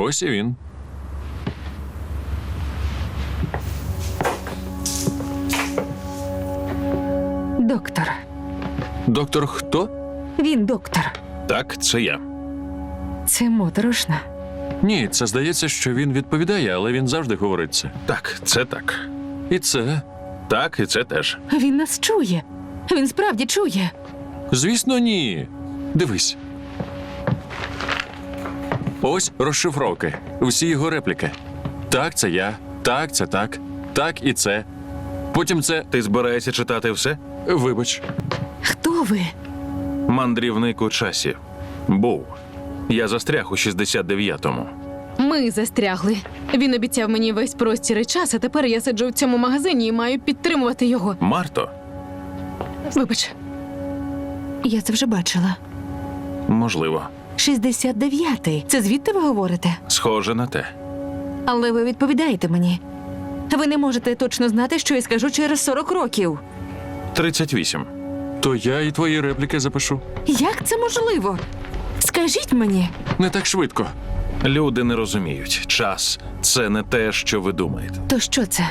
Ось і він. Доктор. Доктор хто? Він доктор. Так, це я. Це моторошно. Ні, це здається, що він відповідає, але він завжди говорить це. Так, це так. І це, Так, і це теж. Він нас чує. Він справді чує. звісно, ні. Дивись. Ось розшифровки. Всі його репліки. Так, це я. Так, це так. Так і це. Потім це. Ти збираєшся читати все? Вибач. Хто ви? Мандрівник у часі. Був. Я застряг у 69-му. Ми застрягли. Він обіцяв мені весь простір і час, а тепер я сиджу в цьому магазині і маю підтримувати його. Марто? Вибач, Я це вже бачила. Можливо. 69-й. Це звідти ви говорите? Схоже на те. Але ви відповідаєте мені. Ви не можете точно знати, що я скажу через 40 років. 38. То я і твої репліки запишу. Як це можливо? Скажіть мені, Не так швидко. Люди не розуміють. Час це не те, що ви думаєте. то що це?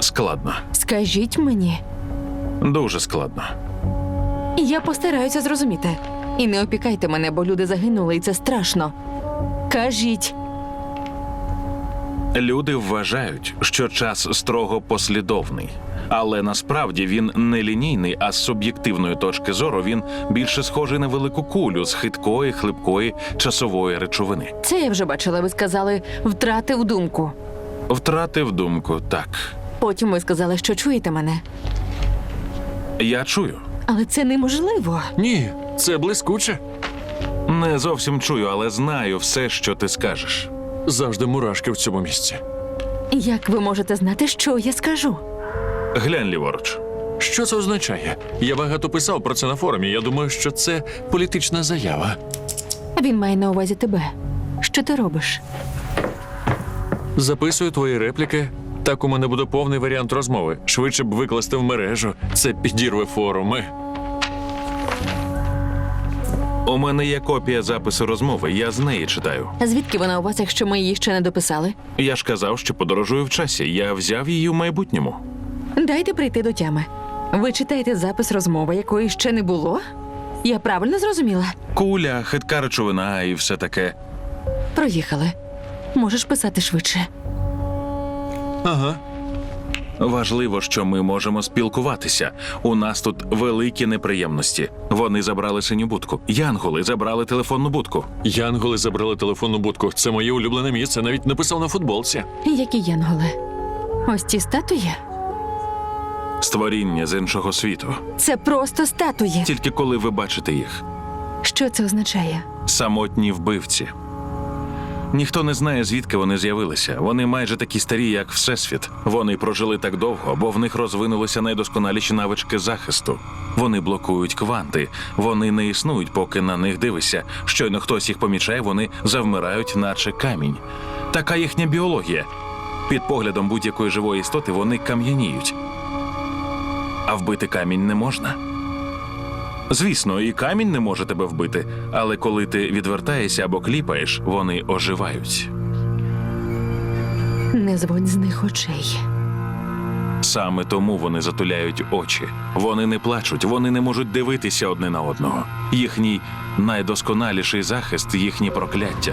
Складно. Скажіть мені. Дуже складно. Я постараюся зрозуміти. І не опікайте мене, бо люди загинули, і це страшно. Кажіть, Люди вважають, що час строго послідовний. Але насправді він не лінійний, а з суб'єктивної точки зору він більше схожий на велику кулю з хиткої, хлипкої часової речовини. це я вже бачила. Ви сказали, втратив думку. Втратив думку, так. Потім ви сказали, що чуєте мене. Я чую. Але це неможливо. Ні, це блискуче. Не зовсім чую, але знаю все, що ти скажеш. Завжди мурашки в цьому місці. Як ви можете знати, що я скажу? Глянь ліворуч. Що це означає? Я багато писав про це на форумі. Я думаю, що це політична заява. Він має на увазі тебе. Що ти робиш? Записую твої репліки. Так у мене буде повний варіант розмови. Швидше б викласти в мережу. Це підірве форуми. У мене є копія запису розмови, я з неї читаю. Звідки вона у вас, якщо ми її ще не дописали? Я ж казав, що подорожую в часі. Я взяв її в майбутньому. Дайте прийти до тями. Ви читаєте запис розмови, якої ще не було? Я правильно зрозуміла? Куля, хитка речовина і все таке. Проїхали. Можеш писати швидше. Ага. Важливо, що ми можемо спілкуватися. У нас тут великі неприємності. Вони забрали синю будку. Янголи забрали телефонну будку. Янголи забрали телефонну будку. Це моє улюблене місце. Навіть написав на футболці. Які янголи? Ось ці статуї? Створіння з іншого світу. Це просто статуї. Тільки коли ви бачите їх. Що це означає? Самотні вбивці. Ніхто не знає, звідки вони з'явилися. Вони майже такі старі, як Всесвіт. Вони прожили так довго, бо в них розвинулися найдосконаліші навички захисту. Вони блокують кванти. Вони не існують, поки на них дивишся. Щойно хтось їх помічає, вони завмирають, наче камінь. Така їхня біологія. Під поглядом будь-якої живої істоти вони кам'яніють. А вбити камінь не можна. Звісно, і камінь не може тебе вбити, але коли ти відвертаєшся або кліпаєш, вони оживають. Не зводь з них очей. Саме тому вони затуляють очі. Вони не плачуть, вони не можуть дивитися одне на одного. Їхній найдосконаліший захист їхні прокляття.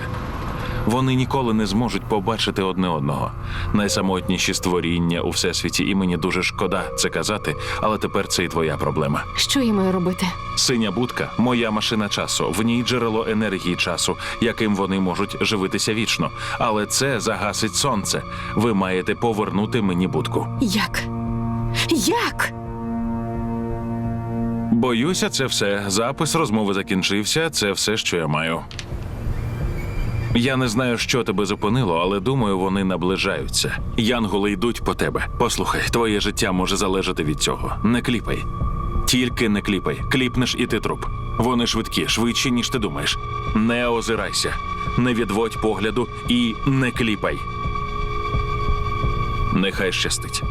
Вони ніколи не зможуть побачити одне одного. Найсамотніші створіння у всесвіті, і мені дуже шкода це казати, але тепер це і твоя проблема. Що я маю робити? Синя будка моя машина часу. В ній джерело енергії часу, яким вони можуть живитися вічно. Але це загасить сонце. Ви маєте повернути мені будку. Як? Як? Боюся, це все. Запис розмови закінчився. Це все, що я маю. Я не знаю, що тебе зупинило, але думаю, вони наближаються. Янголи йдуть по тебе. Послухай, твоє життя може залежати від цього. Не кліпай. Тільки не кліпай. Кліпнеш і ти труп. Вони швидкі, швидші, ніж ти думаєш. Не озирайся, не відводь погляду і не кліпай. Нехай щастить.